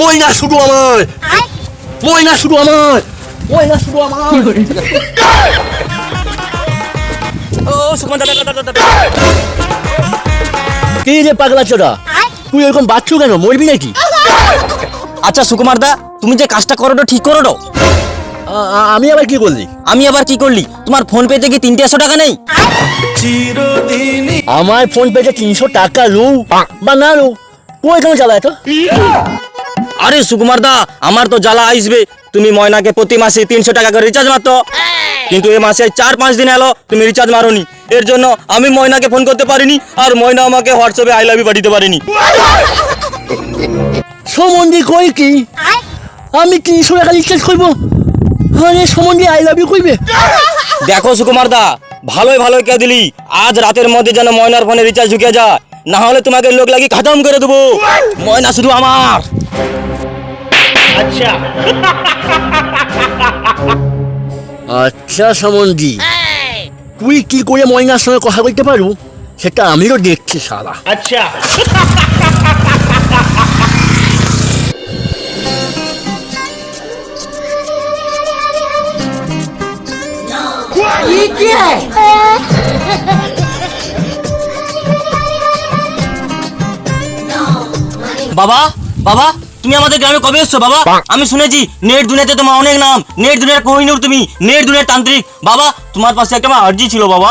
ময়না শুধু আমার। ময়না শুধু আমার। ময়না শুধু আমার। ও সুকুমার দাদা দাদা দাদা কি রে পাগলা চোদা তুই এরকম বাচ্চু কেন? মরবি নাকি? আচ্ছা সুকুমার দা তুমি যে কাজটা করো তো ঠিক করো আমি আবার কি করলি? আমি আবার কি করলি? তোমার ফোন পেতে কি তিনটেশো টাকা নেই? আমার ফোন পেতে তিনশো টাকা লো। বা না লো তুই কেন চালায় তো? আরে সুকুমার দা আমার তো জ্বালা আসবে তুমি ময়নাকে প্রতি মাসে তিনশো টাকা করে রিচার্জ মারতো। কিন্তু এ মাসে চার পাঁচ দিন এলো তুমি রিচার্জ মারোনি। এর জন্য আমি ময়নাকে ফোন করতে পারিনি আর ময়না আমাকে হোয়াটসঅ্যাপে আই লাভ ইউ পাঠাতে পারিনি। সমন্ধি কই কি? আমি তিনশো টাকা রিচার্জ করব। আরে সমন্ধি আই লাভ ইউ কইবে? দেখো সুকুমার দা ভালোই ভালোই কে দিলি আজ রাতের মধ্যে যেন ময়নার ফোনে রিচার্জ ঢুকে যায়। না হলে তোমাকে লোক লাগি খতম করে দেবো। ময়না শুধু আমার। আচ্ছা। সমন্ধি তুই কি করে ময়নার সঙ্গে কথা বলতে পারু সেটা আমিও দেখছি সারা বাবা বাবা তুমি আমাদের গ্রামে কবে এসছো বাবা? আমি শুনেছি নেট দুনিয়াতে তোমার অনেক নাম। নেট দুনিয়ার কোহিনুর তুমি নেট দুনিয়ার তান্ত্রিক। বাবা তোমার পাশে একটা আমার আর্জি ছিল বাবা।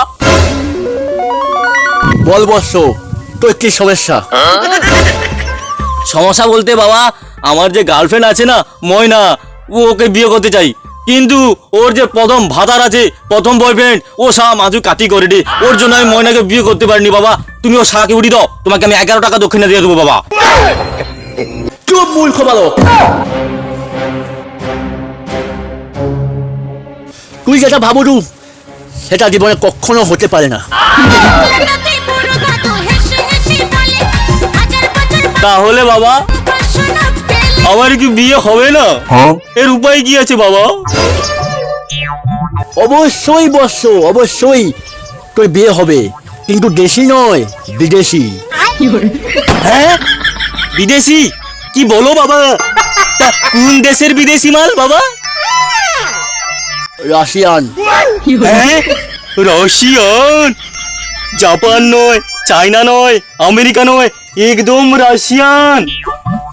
বল বস তো কি সমস্যা? সমস্যা বলতে বাবা আমার যে গার্লফ্রেন্ড আছে না ময়না ও ওকে বিয়ে করতে চাই। কিন্তু ওর যে প্রথম ভাতার আছে প্রথম বয়ফ্রেন্ড ও সা মাঝু কাটি করে দে ওর জন্য আমি ময়নাকে বিয়ে করতে পারিনি বাবা। তুমি ও শাকে উড়ি দাও। তোমাকে আমি এগারো টাকা দক্ষিণে দিয়ে দেবো বাবা। চুপ মূর্খ বালক। তুই যেটা ভাবু সেটা জীবনে কখনো হতে পারে না। তাহলে বাবা আমার কি বিয়ে হবে না? এর উপায় কি আছে বাবা? অবশ্যই বর্ষ অবশ্যই তোর বিয়ে হবে। কিন্তু দেশি নয় বিদেশি। হ্যাঁ? বিদেশি? কি বলো বাবা? তা কোন দেশের বিদেশি মাল বাবা? রাশিয়ান। হ্যাঁ? রাশিয়ান। জাপান নয় চায়না নয় আমেরিকা নয় একদম রাশিয়ান।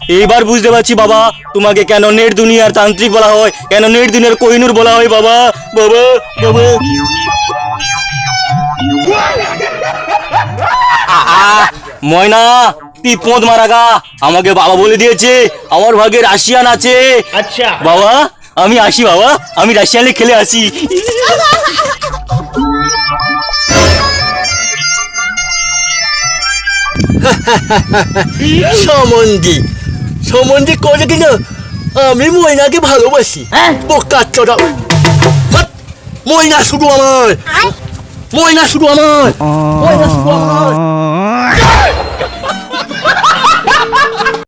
এবার বুঝতে পারছি বাবা তোমাকে কেন নেট দুনিয়ার তান্ত্রিক বলা হয় কেন নেট দুনিয়ার কোহিনুর বলা হয় বাবা বাবা বাবা। আহ, ময়না তুই পোঁত মারাগা আমাকে বাবা বলে দিয়েছে আমার ভাগে রাশিয়ান আছে। আচ্ছা। বাবা আমি আসি বাবা আমি রাশিয়ানে খেলে আসি। সমন্ধি। সমন্ধি করে কিনা আমি ময়নাকে ভালোবাসি বোকা চোদা হাট! ময়না শুধু আমার ময়না শুধু আমার ময়না শুধু আমার